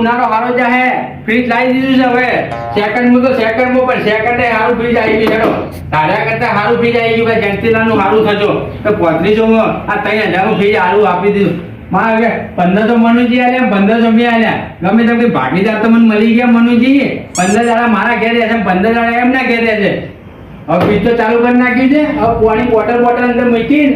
ઉનાળો હારો જાહે. ફ્રીજ લાવી દીધું છે હવે. સેકન્ડમાં તો સેકન્ડમાં પણ સેકન્ડ હારું ફ્રીજ આવી ગયું હેડો. તારા કરતા હારું ફ્રીજ આવી ગયું ભાઈ જેન્ટિલાનું હારું થજો. તો પોત્રીસોમાં આ ત્રણ હજારનું ફ્રીજ હારું આપી દીધું. માં હવે પંદરસો મનુજી આલ્યા, પંદરસો બી આલ્યા. ગમે તેમ ભાગીદાર તો મને મળી ગયા મનુજી. પંદર દાડા મારા ઘેર છે પંદર દાડા એમના ઘેર છે. હવે ફ્રીજ તો ચાલુ કરી નાખ્યું છે. હવે પાણી બોટલ બોટલ અંદર મૂકીને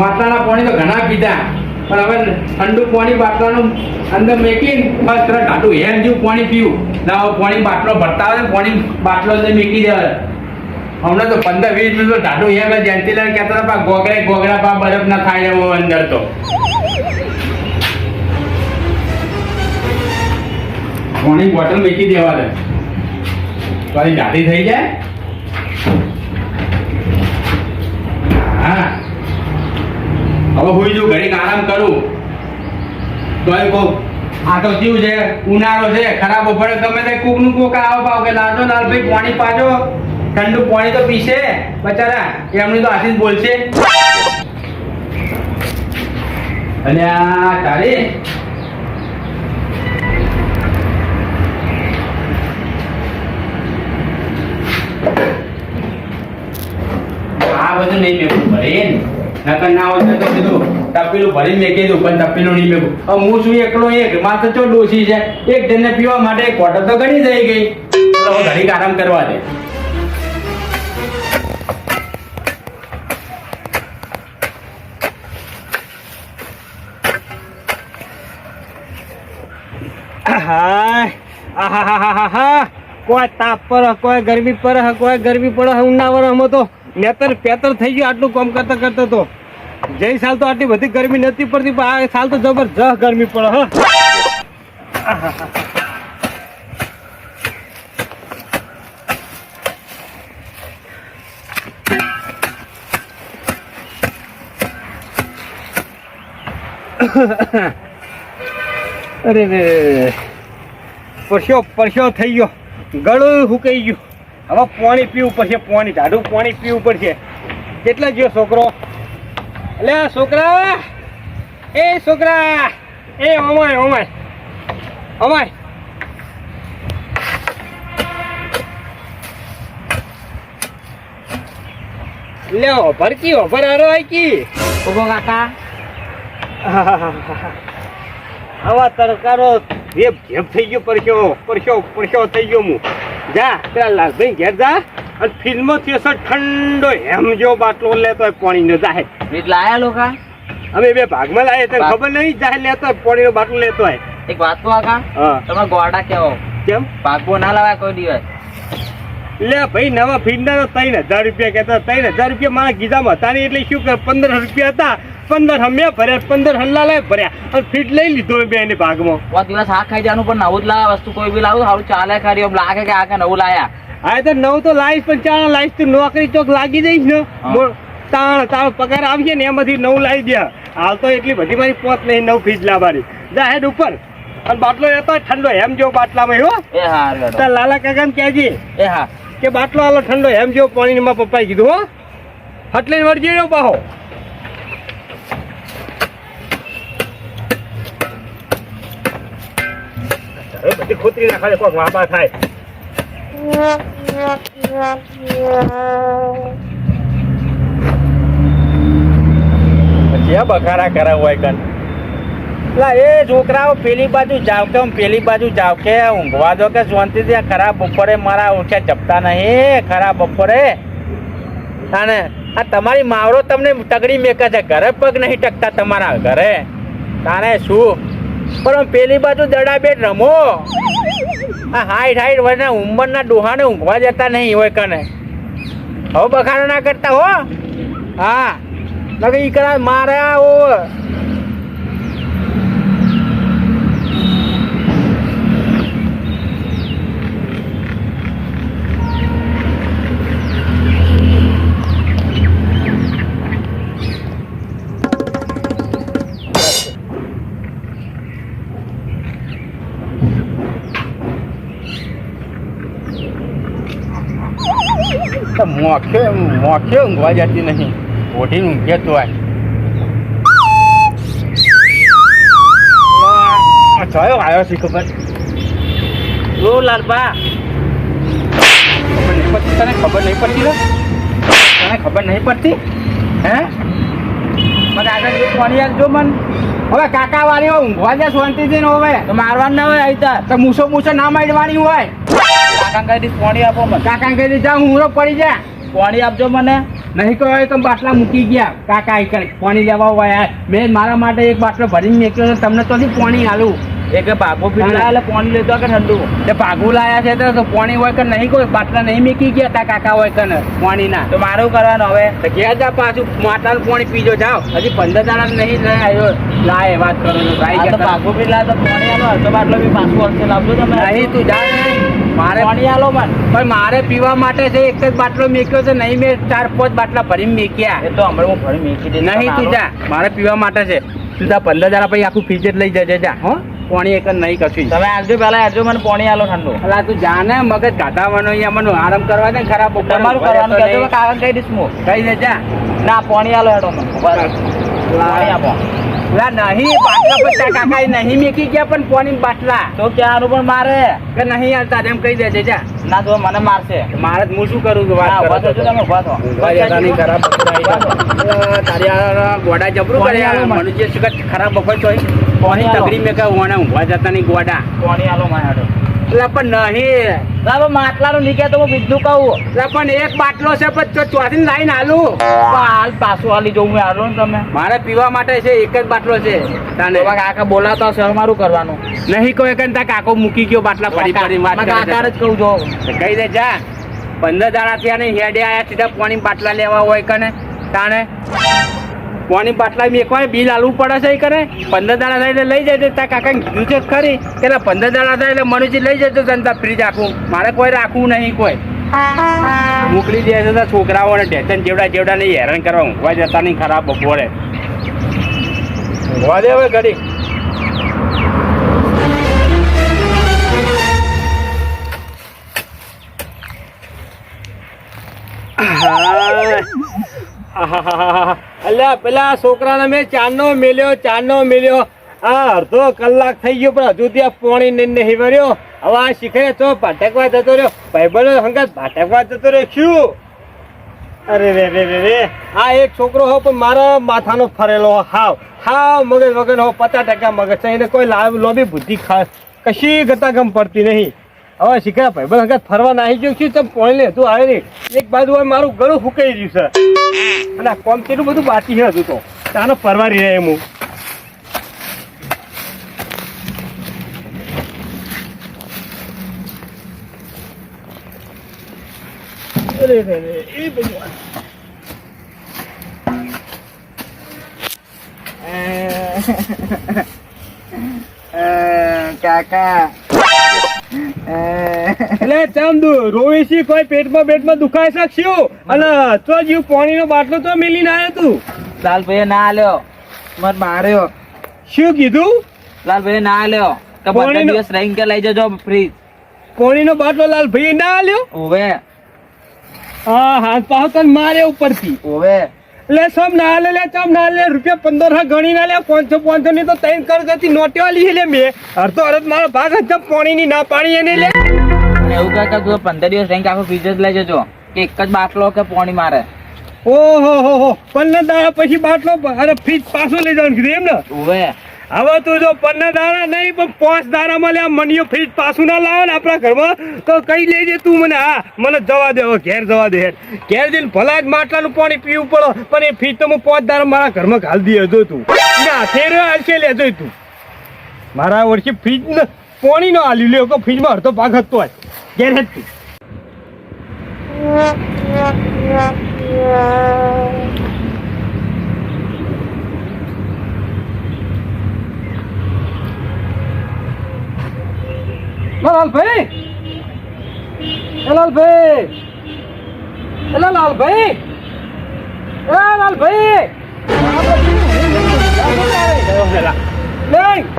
માતાના પાણી તો ઘણા પીધા. પણ હવે ઠંડુ પાણી બાટલાનું અંદર મેકીને બસ તરત ઘાટું હેમ જેવું પાણી પીવું. ના, હવે પાણી બાટલો ભરતા હોય ને પાણી બાટલો અંદર મેકી દેવાય હમણાં તો પંદર વીસ મિનિટ તો ઢાટું હેમ જયંતિલાલ કહેતા હતા, પા ગોગડે ગોગડા પા બરફ ના થાય એવો અંદર તો. પાણી બોટલ મેકી દેવા દે તારી ઢાટી થઈ જાય? હવે હું જો ઘડીક આરામ કરું તો એ કોક, આ તો કેવું છે, ઉનાળો છે, ખરાબ પડે, ગમે તે કોકનું કોક આવો પાવ કે લાજો, લાલભાઈ પાણી પાજો, ઠંડુ પાણી તો પીશે, બચારા, એમની તો આશીષ બોલશે. અને આ તારે? આ બધું નહીં ભરે નકર ના હોય તો કીધું તપેલું ભરી મેં દઉં પણ તપેલું નહીં મેં હું છું એકલો એક, માથે ચો ડોસી છે? એક જણને પીવા માટે એક બોટલ તો ઘણી થઈ ગઈ. તો ઘડીક આરામ કરવા દે. હાય હા કોઈ તાપ પર કોઈ ગરમી પર કોઈ ગરમી પડે ઉનાળામાં તો નેતર પેતર થઈ ગયું આટલું કામ કરતા કરતા તો. જય સાલ તો આટલી બધી ગરમી નથી પડતી, પણ આ સાલ તો જબરજસ્ત ગરમી પડે, હા. અરે રે. પરસ્યો પરસ્યો થઈ ગયો. ગળું હુકાઈ ગયું. હવે પાણી પીવું પડશે પાણી ઢાઢું પાણી પીવું પડશે. કેટલા ગયો છોકરો? એટલે છોકરા! એ છોકરા! એ અમાય અમાય. અમાય. લે ઓભર હારો આકી ઊભો કાકા. આવા તડકારો ભેપ ભેપ થઈ ગયો પરસ્યો પરસ્યો પરસ્યો થઈ ગયો હું. જા પેલા લાલભાઈ ઘેર જા અને ફિલ્મો થયો ઠંડો એમ જો બાટલો લેતો પાણી નો જાહે. એટલે આયા લોકો? અમે બે ભાગમાં લાવીએ તને ખબર નહીં? જાહે લેતો પાણી નો બાટલો લેતો હોય. એક વાત તો કાકા તમે ગોડા કેવો? કેમ? ભાગવો ના લાવાય કોઈ દિવસ? લે ભાઈ નવા ફીંડા તો ત્રણ હજાર રૂપિયા કહેતા ત્રણ હજાર રૂપિયા મારા ગીધામાં હતા ને એટલે શું કર? પંદર રૂપિયા હતા. પંદર હમે ભર્યા પંદર હલ્લા લાય ભર્યા. અને ફીટ લઈ લીધો બે એની ભાગમાં. વા દિવસ આ ખાઈ જવાનું પણ નવું જ લાવે વસ્તુ કોઈ બી લાવું સારું ચાલે ખરી. એમ લાગે કે આ કે નવું લાયા. હા તો નવ તો લાવીશ પણ ચાલ લાવીશ તું નોકરી ચોક લાગી જઈશ ને. તાણ તાણ પગાર આવશે ને એમાંથી નવ લાવી દે. હાલ તો એટલી બધી મારી પોત નહીં નવ ફીટ લાવવાની. જા હેડ ઉપર. અને બાટલો હોય ઠંડો એમ જેવો બાટલામાં હો. એ હા હેડો. તાર લાલા કાકાને કહેજે એ હા. કે બાટલો આલો ઠંડો એમ જેવો પાણી માં પપ્પાએ કીધું હો હટલે વળજે પાહો. હવે બધી ખોતરી નાખે કોક વાપા થાય જ્યાં બખારા કરે હોય કન લા એ છોકરાઓ પેલી બાજુ જાવ પેલી બાજુ જાવ ઊંઘવા દો કે શાંતિથી આ ખરા બપોરે મારા ઓછા જપતા નહીં ખરા બપોરે અને તમારી માવરો તમને તગડી મેકે છે ઘરે પગ નહીં ટકતા તમારા ઘરે તારે શું પણ પેલી બાજુ દડા બેટ રમો. આ હાઈટ હાઈટ વર્ષના ઉંમરના ડોહાને ઊંઘવા જતા નહીં હોય કને. હવે બખાડો ના કરતા હો. હા. નકે ઈકડા મારા ઓ મોખે મોખે ઊંઘવા જતી નહીં. ઓઢી ઊંઘે તો આ થયો આવ્યો છે ખબર? ઓ લાલબા. તને? ખબર નહીં પડતી તને ખબર નહીં પડતી? હે? મને આગળ ફોન યાદ જો મન. હવે કાકા વાળી ઊંઘવા જાય શાંતિથી ને હવે. તો મારવાનું ના હોય આવી તો મૂસો મૂસો ના મારવાની હોય. કાકા કઈ પાણી આપો મને. કાકા જા હું પડી જા. પાણી આપજો મને. નહીં કહો તો બાટલા મૂકી ગયા. કાકા એક પાણી લેવા હોય મેં મારા માટે એક બાટલો ભરીને મેક્યો તમને તો પાણી આલું. એક ભાગો એટલે પાણી લેતો કે ઠંડુ? તે ભાગુ લાયા છે તો પાણી હોય કે નહીં કોઈ? બાટલા નહીં મેકી ગયા તા કાકા હોય કે પાણી ના તો મારું કરવાનું હવે? ગયા જા પાછું. માટલાનું પાણી પીજો જાઓ. હજી પંદર દાડા નહીં લઈ આવ્યો લાય વાત કરો છો. રાઈ આ તો ગયા ભાગો તો પાણી આલો અડધો બાટલો બી પાછું અડધો લાવજો તમે. નહીં તું જા મારે પાણી આલો મને પણ મારે પીવા માટે છે એક જ બાટલો મેક્યો છે નહીં મેં ચાર પાંચ બાટલા ભરી મેક્યા. એ તો હમણાં હું ભરી મેકી નહીં તું જા. મારે પીવા માટે છે. તું તા પંદર હજાર પછી આખું ફ્રીજ જ લઈ જજે જા. હો? પાણી એક નહીં કશું તમે આજુ પેલા આજુ મને પાણી આલો ઠંડુ. પેલા તું જા ને. મગજ ગાધાવાનો અહીંયા. મને આરામ કરવા દે ને ખરાબ તમારું કરવાનું નહીં. કહી દઈશ હું. કહી દે જા. ના પાણી આલો હેડો મને. આપો લા નહીં બાટલા પચાસ કાકા નહીં મેકી ગયા પણ બાટલા. તો ક્યાંનું પણ મારે? કે નહીં હાલતા એમ કહી દેજે જા. ના તો મને મારશે. મારે હું શું કરું છું વાત કરો છો તમે જતા નહીં, ખરાબ તારી ગોડા જબરું કરે. મનુષ્ય ખરાબ તો પાણી પાણી મેં કહે ઊંઘવા જતા નહીં ગોડા. પાણી આલો હેડો એટલે પણ નહીં. બાબા માટલાનું નીકળે તો હું બીજું કહું. એટલે પણ એક બાટલો છે પણ ચોથી લાઈન આલું હાલ પાછું હાલી જવું હાલો ને તમે. મારે પીવા માટે છે એક જ બાટલો છે. તાને. કાકા બોલાતા હવે મારું કરવાનું. નહીં કોઈ કે તા કાકો મૂકી ગયો બાટલા પડી પડી કરે જ કહું જો કહી દે જા. પંદર દાડા થયા ને હેડે આયા સીધા પાણી બાટલા લેવા હોય કને તાને. પાણી બાટલા મેકવાય બિલ આલવું પડે છે એ કરે. પંદર દાડા થાય એટલે લઈ જાય તા કાકા કીધું છે ખરી. કે પંદર દાડા થાય એટલે મનુજી લઈ જજો તને ફ્રીજ આખું. મારે કોઈ રાખવું નહીં કોઈ. મોકલી દે છે છોકરાઓને ટેન્શન જેવડા જેવડા નહીં, હેરાન કરવા ઊંઘવા જતા નહીં ખરાબ બપોરે. ઊંઘવા દે હવે ઘડી. અલ્યા, પેલા છોકરાને મેં ચાંદનો મેલ્યો ચાંદનો મેલ્યો. આ અડધો કલાક થઈ ગયો, પણ હજુ ત્યાં પોણી ને નહીં ભર્યો હવે આ શીખે તો ભાટકવા જતો રહ્યો. ભાઈબંધો સંગત ભાટકવા જતો રહ્યો. શું અરે રે રે રે રે. આ એક છોકરો હો, પણ મારા માથાનો ફરેલો હાવ. હાવ મગજ વગર હો, પચાસ ટકા મગજ. છે એને કોઈ લાભ લોબી બુદ્ધિ ખાસ કશી ગતાગમ પડતી નહીં. હવે શીખા ભાઈબંધ સંગત ફરવા નાહી ગયો છું તમે પોણી લે, તું આવે નહીં એક બાજુ મારું ગળું ફૂકાઈ રહ્યું છે. અને આ કોમ કેટલું બધું બાકી છે હજુ તો. તાનો પરવારી રહે એમ હું. અરે રે એ ભગવાન. કાકા એટલે ચમદુ રોવીસી કોઈ પેટમાં પેટમાં દુખાઈ શકશું અને તો જીવ પાણીનો બાટલો તો મેલીને આવ્યો તું. લાલભાઈ ના આલ્યો. મને માર્યો. શું કીધું? લાલભાઈ ના આલ્યો. તો બધા દિવસ રહીને કે લઈ જજો ફ્રીજ. પાણીનો બાટલો લાલ ભાઈ ના આલ્યો? ઓવે હા હાથ પાસ તને મારે ઉપરથી. ઓવે એટલે સમ ના લે લે ચમ ના લે રૂપિયા પંદર હા ગણી ના લે પાંચસો પાંચસો ની તો ત્રણ કર જતી નોટી વાલી લે મેં. અડધો હરત મારો ભાગ જ પાણી ની ના પાણી એને લે. એવું કાકા તું પંદર દિવસ રહીને આખો ફ્રીજ જ લઈ જજો કે એક જ બાટલો કે પાણી મારે. ઓહો હો હો પંદર દાડા પછી બાટલો અરે ફ્રીજ પાછો લઈ જવાનું કીધું એમ ને? ઓવે હવે તું જો પંદર દારા નહીં, પણ પાંચ દાડા મળે આ મનીયો ફ્રીજ પાછું ના લાવે ને આપણા ઘરમાં, તો કઈ લેજે તું મને? હા, મને જવા દે, હવે ઘેર જવા દે. ઘેર જઈને ભલા જ માટલાનું પાણી પીવું પડે, પણ એ ફ્રીજ તો હું પાંચ દાડા મારા ઘરમાં ઘાલ દઈએ જો તું. ના ફેર હાલશે લેજો તું. મારા વર્ષે ફ્રીજ ને પાણી નો હાલી લ્યો કે ફ્રીજમાં અડધો ભાગ હતો ઘેર જ તું. લાલભાઈ એ લાલભાઈ એ લાલભાઈ એ લાલભાઈ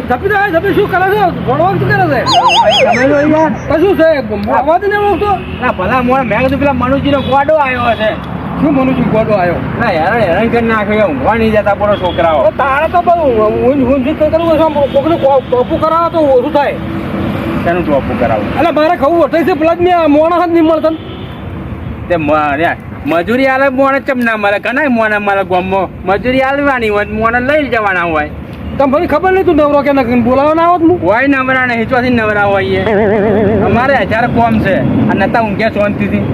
ધપી દે ધપી શું કરે છે ભણવા શું કરે છે કશું છે અવાજ ને ઓળખતો ના ભલા મોણ મેં કીધું પેલા મનુજી નો ગોડો આવ્યો છે શું મનુજી ગોડો આવ્યો ના હેરાન હેરાન કરી નાખ્યો ઊંઘવા નહીં જતા બોલો છોકરાઓ તારે તો બહુ કરવું કોકને કરાવો તો ઓછું થાય તેનું ટોપું કરાવું? એટલે મારે ખવું વટાઈ છે પેલા જ મેં મોણા હાથ નહીં મળતા તે મજૂરી આલે મોણે ચમ ના મળે? ઘણા મોને મળે ગામમાં? મજૂરી આલવાની હોય મોણે લઈ જવાના હોય. તમને ભરી ખબર નહીં તું નવરો કે ના બોલાવો ના આવત હું? હોય નવરા ને હિચવાથી નવરા હોઈએ અમારે હજાર કોમ છે. અને નતા ઊંઘ્યા શાંતિથી.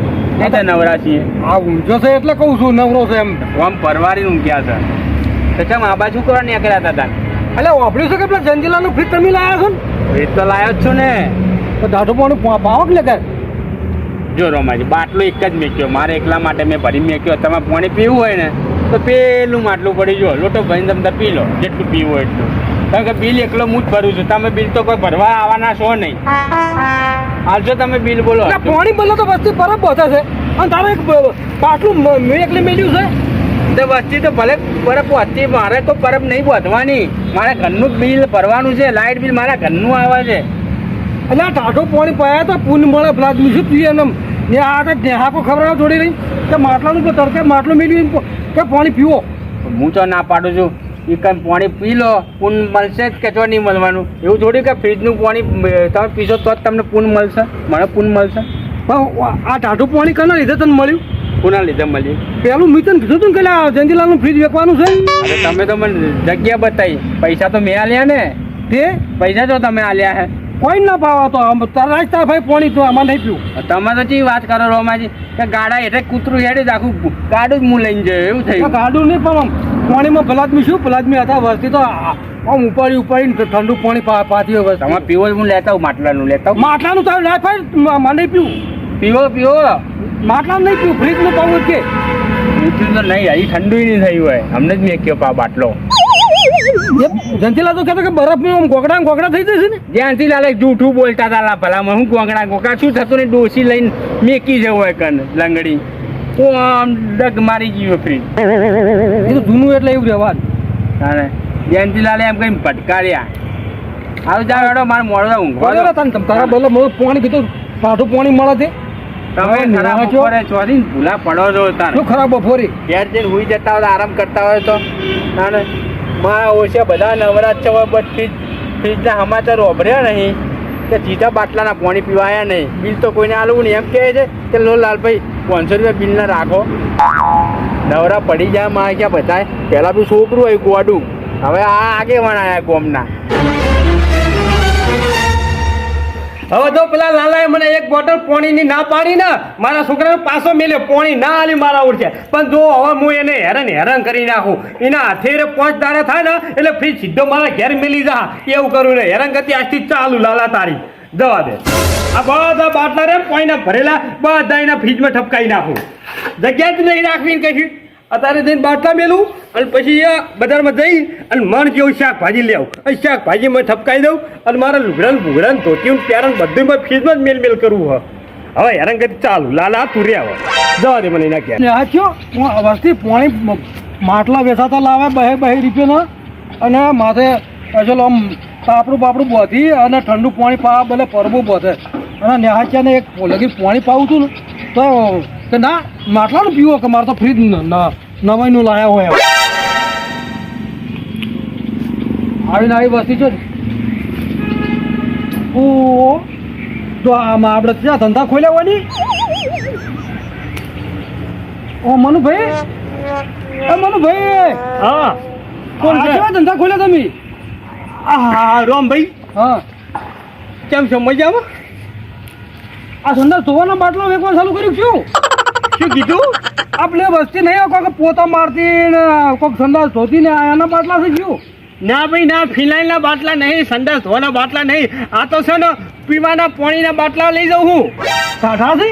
એ તો નવરા છીએ. આ ઊંઘ્યો છે એટલે કહું છું નવરો છે એમ. કોમ પરવારી ઊંઘ્યા છે. તો ચમ આ બાજુ કરવા નીકળ્યા હતા. તાન એટલે વાપર્યું છે કે પેલા જંજીલાનું ફ્રીજ તમે લાયા છો ને? ફ્રીજ તો લાયો જ છું ને. તો દાઢું પાણી પાવક લે કે જો રોમાજી બાટલો એક જ મેક્યો. મારે એકલા માટે મેં ભરી મેક્યો. તમે પાણી પીવું હોય ને તો પેલું માટલું પડી જો લોટો ભરીને તમે પી લો. જેટલું પીવું હોય એટલું. કારણ કે બિલ એકલો હું જ ભરું છું. તમે બિલ તો કોઈ ભરવા આવવાના છો નહીં. હાલશો તમે બિલ બોલો. પાણી બોલો તો વસ્તી પરબ બધે છે. અને તારે એક બાટલું મેં એકલી મેલ્યું છે. તો વસ્તી તો ભલે પરબ પહોંચતી મારે તો પરબ નહીં પહોંચવાની મારા ઘરનું બિલ ભરવાનું છે લાઇટ બિલ મારા ઘરનું આવે છે. એટલે ટાઢો પાણી પાયા તો પૂન મળે પેલા શું પીએ એમ. ને આ તો નેહાકો ખબર ના જોડી રહી. કે માટલાનું તો તડકે માટલું મેળવી કે પાણી પીવો. હું તો ના પાડું છું. એ કંઈ પાણી પી લો પૂન મળશે જ કે જો નહીં મળવાનું. એવું થોડી કે ફ્રીજનું પાણી તમે પીશો તો જ તમને પૂન મળશે. મને પૂન મળશે. પણ આ ટાઢું પાણી કના લીધે તને મળ્યું? પૂના લીધે મળી? પેલું મિતન તને કીધું તું ને કે લા જંજીલાલનું ફ્રીજ વેચવાનું છે? અરે તમે તો મને જગ્યા બતાવી. પૈસા તો મેં આલ્યા ને. તે? પૈસા તો તમે આલ્યા હે. કોઈ ના પાવા તો આમ તારા જ તારા ભાઈ પોણી તો આમાં નહીં પીવું. તમે તો ચી વાત કરો રોમાજી? કે ગાડા એટલે કૂતરું હેડે જ આખું ગાડું જ હું લઈને જાય એવું થયું. ગાડું નહીં પણ આમ પાણીમાં પલાદમી શું? ભલાદમી હતા વર્ષથી તો આમ ઉપાડી ઉપાડીને ઠંડુ પાણી પા પાતી હોય તમે પીવો જ હું લેતા હું માટલાનું લેતા. માટલાનું તારું ના ભાઈ મારે પીવું. પીવો પીવો. માટલાનું નહીં પીવું ફ્રીજનું પાવું કે. ઊંચું તો નહીં હજી ઠંડુ નહીં થયું હોય. અમને જ મેં કયો પા બાટલો. જંતીલા તો કહેતો કે બરફમાં આમ ગોગડા ને ગોગડા થઈ જશે ને? જ્યાંથી જૂઠું બોલતા હતા લા ભલામાં હું ગોંગડા ગોગડા? શું થતું ને? ડોસી લઈને મેકી જવું હોય કન લંગડી. તો આમ ડગ મારી ગયો ફ્રી એ તો જૂનું એટલે એવું રહેવાનું. તારે જયંતી લાલે એમ કઈ ભટકાર્યા. હાલ જાવ એડો મારે મોડો ઊંઘવા તારા બોલો મોડું પાણી કીધું પાઠું પાણી મળે છે. તમે ખરાબ બપોરે ચોરી ભૂલા પડો છો તારે. શું ખરાબ બફોરી ઘેર જઈને હુઈ જતા હોય આરામ કરતા હોય તો. મારા ઓછે બધા નવરાજ છે ફ્રીજના સમાચાર ઓભર્યા નહીં કે સીધા બાટલાના પાણી પીવાયા નહીં. બિલ તો કોઈને આલવું નહીં. એમ કહે છે કે લો લાલભાઈ પાંચસો રૂપિયા બિલ ના રાખો. નવરા પડી જાય માં ક્યાં બધાય પહેલાં બી છોકરું હોય ગોડું હવે આ આગેવાન વણાયા ગોમના. હવે જો પેલા લાલાએ મને એક બોટલ પોણીની ના પાડી ને મારા છોકરાને પાછો મેલ્યો. પોણી ના આલી મારા ઉડશે પણ જો હવે હું એને હેરાન હેરાન કરી નાખું. એના હાથે પાંચ દાડા થાય ને, એટલે ફ્રીજ સીધો મારા ઘેર મેલી જા. એવું કરું ને હેરાન કરતી આજથી ચાલુ લાલા તારી. જવા દે. આ બધા બાટલા રે પોઈના ભરેલા, બધા એના ફ્રીજમાં ઠપકાઈ નાખું. જગ્યા જ નહીં રાખવી કશું. અત્યારે જઈને બાટલા મેલું અને પછી બજારમાં જઈ અને મન જેવું શાકભાજી લેવું. અને શાકભાજી મેં ઠપકાઈ દઉં અને મારા લુગડાને ભૂગડાને ધોતીયું પ્યારણ બધું મેં ફ્રીજમાં જ મેલ મેલ કરવું હોય. હવે હેરાન કરી ચાલુ. લાલા, તું રે હવે. જવા દે મને એના ક્યાં? હું વસ્તી પાણી માટલા વેચાતા લાવે, બહે બહે રૂપિયાના. અને માથે અસલ આમ તાપડું બાપડું બોધી અને ઠંડુ પાણી પા, ભલે પરબું બોધે. અને નેહાચ્યાને એક લગી પાણી પાવું છું ને, તો કે ના માટલાનું પીવો કે મારે તો ફ્રીજ નવાઈનું લાયા હોય આવીને આવી વસ્તી છે ઓ તો આમાં આપણે ત્યાં ધંધા ખોલ્યા હોયની? ઓ મનુભાઈ? એ મનુભાઈ! હા. કોણ કેવા ધંધા ખોલ્યા તમે? હા રોમભાઈ. હા. કેમ છો? મજામાં? આ સંદર ધોવાના બાટલો વેચવા ચાલુ કર્યું શું? શું કીધું? આપણે વસ્તી નહીં કોઈક પોતા મારતી ને કોઈક સંદાસ ધોતી ને એના બાટલા છે શું? ના ભાઈ ના ફિનાઇલના બાટલા નહીં સંદાસ ધોવાના બાટલા નહીં. આ તો છે ને પીવાના પાણીના બાટલા લઈ જાઉં હું. કાઢા છે?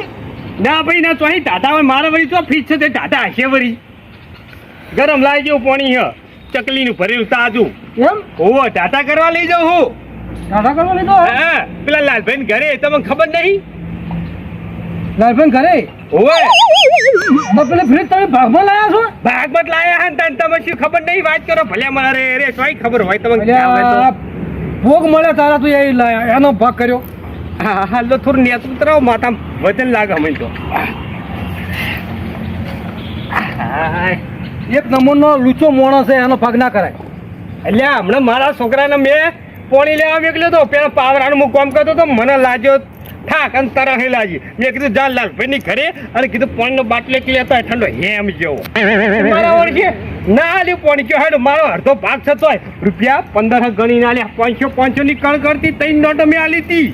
ના ભાઈ ના તો અહીં ટાટા હોય મારા વળી તો ફીટ છે તે ટાટા હશે વળી. ગરમ લાવી જેવું પાણી હ ચકલીનું ભરેલું તાજું. એમ? ઓવો ટાટા કરવા લઈ જાઉં હું. ટાટા કરવા લીધો હે પેલા લાલભાઈ ઘરે તમને ખબર નહીં? લાલભાઈ ઘરે? ઓવે બપલે પેલે ફ્રીજ તમે ભાગમાં લાયા છો? ભાગમાં લાયા હે તને તમે શું ખબર નહીં? વાત કરો ભલે મારે રે સોય ખબર હોય તમને ખ્યાલ હોય તો. ભોગ મળે તારા તું એ લાયા એનો ભાગ કર્યો. હા હા તો થોડું નેતું ઉતરાવો માથા વજન લાગે અમે તો. એક નંબરનો લૂચો મોણસ છે એનો ભાગ ના કરાય. એટલે હમણાં મારા છોકરાને મેં પોણી લેવા મોકલ્યો તો પેલા પાવરાનું હું કામ કરતો તો મને લાગ્યો થાક અને તરહે લાગી મેં કીધું જા લાલભાઈની ઘરે? અને કીધું પાણીનો બાટલો એક લેતા ઠંડો. હેમ જેવો. મારા ઓળખે ના લે પાણી. કે હેડ મારો અડધો ભાગ થતો હોય રૂપિયા પંદર ગણી ના લે પાંચસો પાંચસો ની કણ કરતી ત્રણ નોટો મેં આલી હતી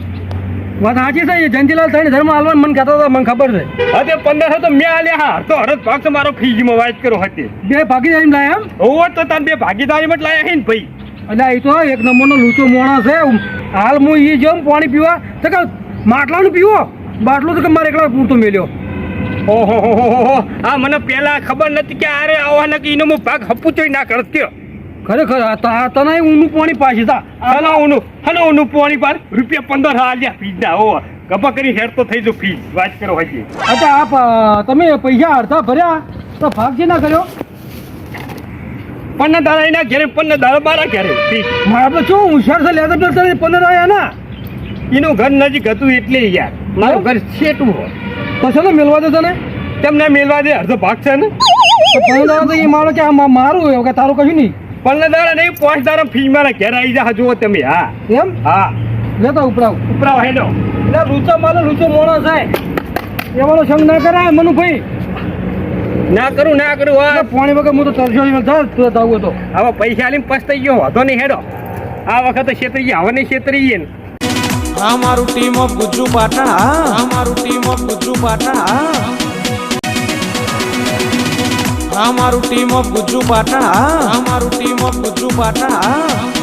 વાત સાચી છે જંજીલાલ થઈને ધર્મ હાલવાનું મન કહેતો હતો મને ખબર છે. અરે પંદર તો મેં આલ્યા. હા તો હરત ભાગ તો મારો ફીજીમાં વાત કરો હતી બે ભાગીદારી લાયા એમ? ઓવર તો તાર બે ભાગીદારીમાં જ લાયા હે ને ભાઈ. એટલે એ તો એક નંબરનો લૂચો મોણસ છે. હાલ હું ઈ જમ પાણી પીવા તો કે માટલાનું પીવો. બાટલો તો મારે એકલા પૂરતો મેલ્યો. ઓહો, હો હો હો હો. આ મને પેલા ખબર નથી કે આરે આવવાના કે એનો ભાગ હપુચોય ના કરત્યો ખરેખર, આ ત- આ તને ઊનું પાણી પાછી તા હલા, ઊનું, હલો, ઊનું પાણી પાર. રૂપિયા પંદર હાલ્યા ફીસ ના, હો. ગપા કરી હેર તો થઈ જો ફી વાત કરો હજી. અચ્છા આપ તમે પૈસા અડધા ભર્યા? તો ભાગ છે ના કર્યો? પન્ના દાડા એના ઘેરે પન્ના દાડા બારા ઘેરે આપણે શું હોશિયાર છે લેતા પંદર આવ્યા ના એનું ઘર નજીક હતું એટલે યાર. મારું ઘર છેટું હોય. પછી તો મેળવા દે તને તેમને મેળવા દે અડધો ભાગ છે ને? દાડા તો એ મારો કે આ મારું એવું કે તારું કશું નહીં. પણ દાડા નહીં પાંચ દાડા ફી મારા ઘેર આવી જા જુઓ તમે હા. એમ? હા. લેતો ઉપરાવ. ઉપરાવ હેડો. એટલે રૂચો માલો રૂચો મોણો થાય એવાનો સંગ ના કરાય મનુભાઈ. ના કરું ના કરું હા. પાણી વગર હું તો તરસ્યો તું તો. હવે પૈસા આલીને પસ્તાઈ ગયો વાંધો નહીં હેડો. આ વખતે છેતરી ગયા હવે નહીં છેતરીએ ને. આ મારું ટીમ ઓફ ગુજ્જુ પાટણ આ મારું ટીમ ઓફ ગુજ્જુ પાટણ આ મારું ટીમ ઓફ ગુજ્જુ પાટણ આ ટીમ ઓફ ગુજ્જુ પાટણ